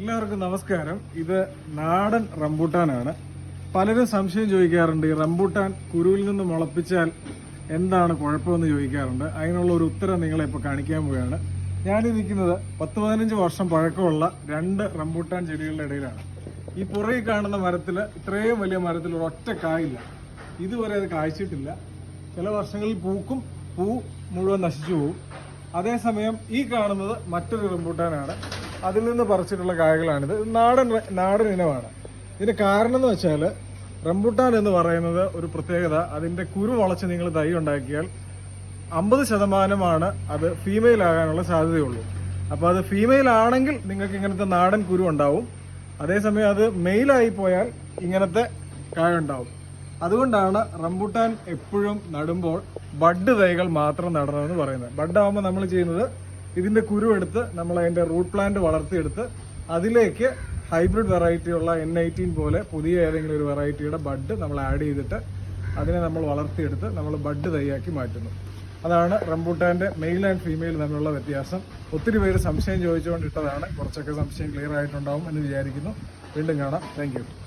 എല്ലാവർക്കും നമസ്കാരം. ഇത് നാടൻ റംബൂട്ടാനാണ്. പലരും സംശയം ചോദിക്കാറുണ്ട് ഈ റംബൂട്ടാൻ കുരുവിൽ നിന്ന് മുളപ്പിച്ചാൽ എന്താണ് കുഴപ്പമെന്ന് ചോദിക്കാറുണ്ട്. അതിനുള്ള ഒരു ഉത്തരം നിങ്ങളെ ഇപ്പോൾ കാണിക്കാൻ പോവുകയാണ്. ഞാനിരിക്കുന്നത് പത്ത് പതിനഞ്ച് വർഷം പഴക്കമുള്ള രണ്ട് റംബൂട്ടാൻ ചെടികളുടെ ഇടയിലാണ്. ഈ പുറകിൽ കാണുന്ന മരത്തിൽ ഇത്രയും വലിയ മരത്തിൽ ഒരൊറ്റ കായില്ല. ഇതുവരെ അത് കായ്ച്ചിട്ടില്ല. ചില വർഷങ്ങളിൽ പൂക്കും പൂ മുഴുവൻ നശിച്ചു പോകും. അതേസമയം ഈ കാണുന്നത് മറ്റൊരു റംബൂട്ടാനാണ്. അതിൽ നിന്ന് പറിച്ചിട്ടുള്ള കായകളാണിത്. നാടൻ നാടൻ ഇനമാണ്. ഇതിന് കാരണം എന്ന് വെച്ചാൽ റംബുട്ടാൻ എന്ന് പറയുന്നത് ഒരു പ്രത്യേകത. അതിന്റെ കുരു വളച്ച് നിങ്ങൾ തൈ ഉണ്ടാക്കിയാൽ അമ്പത് ശതമാനമാണ് അത് ഫീമെയിൽ ആകാനുള്ള സാധ്യതയുള്ളൂ. അപ്പോൾ അത് ഫീമെയിൽ ആണെങ്കിൽ നിങ്ങൾക്ക് ഇങ്ങനത്തെ നാടൻ കുരു ഉണ്ടാവും. അതേസമയം അത് മെയിലായി പോയാൽ ഇങ്ങനത്തെ കായ ഉണ്ടാവും. അതുകൊണ്ടാണ് റംബുട്ടാൻ എപ്പോഴും നടുമ്പോൾ ബഡ് തൈകൾ മാത്രം നടണമെന്ന് പറയുന്നത്. ബഡ് ആകുമ്പോൾ നമ്മൾ ചെയ്യുന്നത് ഇതിന്റെ കുരു എടുത്ത് നമ്മൾ അതിന്റെ റൂട്ട് പ്ലാന്റ് വളർത്തിയെടുത്ത് അതിലേക്ക് ഹൈബ്രിഡ് വെറൈറ്റി ഉള്ള എൻ എയ്റ്റീൻ പോലെ പുതിയ ഏതെങ്കിലും ഒരു വെറൈറ്റിയുടെ ബഡ് നമ്മൾ ആഡ് ചെയ്തിട്ട് അതിനെ നമ്മൾ വളർത്തിയെടുത്ത് നമ്മൾ ബഡ് തയ്യാക്കി മാറ്റുന്നു. അതാണ് റംബൂട്ടാന്റെ മെയിൽ ആൻഡ് ഫീമെയിൽ തമ്മിലുള്ള വ്യത്യാസം. ഒത്തിരി പേര് സംശയം ചോദിച്ചുകൊണ്ടിട്ടതാണ്. കുറച്ചൊക്കെ സംശയം ക്ലിയർ ആയിട്ടുണ്ടാവും എന്ന് വിചാരിക്കുന്നു. വീണ്ടും കാണാം. താങ്ക്